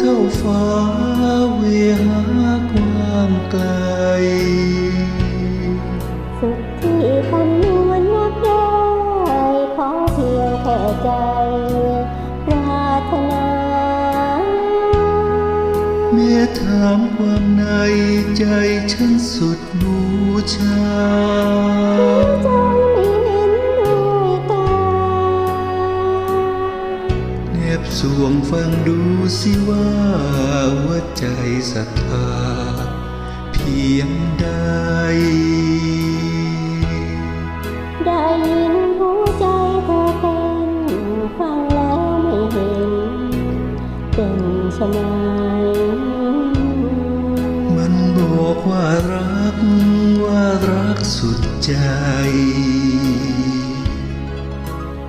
เท่าฟ้าเวหาความไกล สุขที่คำนวณนับได้ขอเพียงแค่ใจ ปรารถนาเมื่อถามความในใจฉันสุดบูชา สวงฟังดูสิว่าหัวใจศรัทธาเพียงใด ได้ยินหัวใจเธอเป็นฟังแล้วไม่เห็น เป็นชะไหนมันบอกว่ารักว่ารักสุดใจ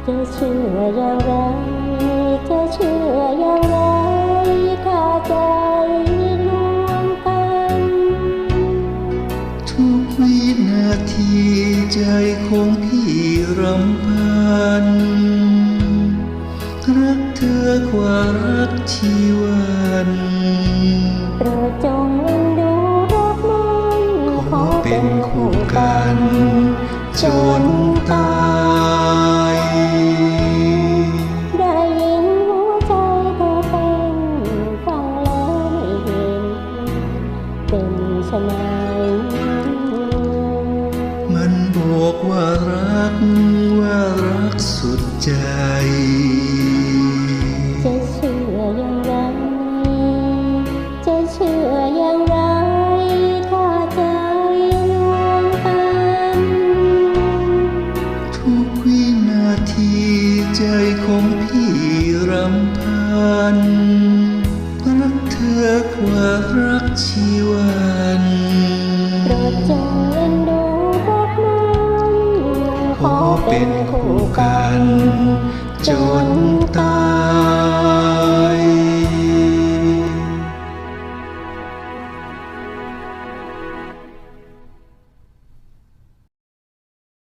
จะเชื่ออย่างไร จะเชื่ออย่างไรถ้าใจลวงกัน ทุกวินาทีใจของพี่รำพัน รักเธอกว่ารักชีวันโปรดจงเอ็นดูรักมันขอเป็นคู่กัน จนตาย เป็นชะไหนมันบอกว่ารักว่ารักสุดใจ จะเชื่ออย่างไร จะเชื่ออย่างไร ถ้าใจลวงกันทุกวินาทีใจของพี่รำพันรักเธอกว่ารักชีวันโปรด จงเล่นดูพวกมันขอเป็นคู่กัน จนตาย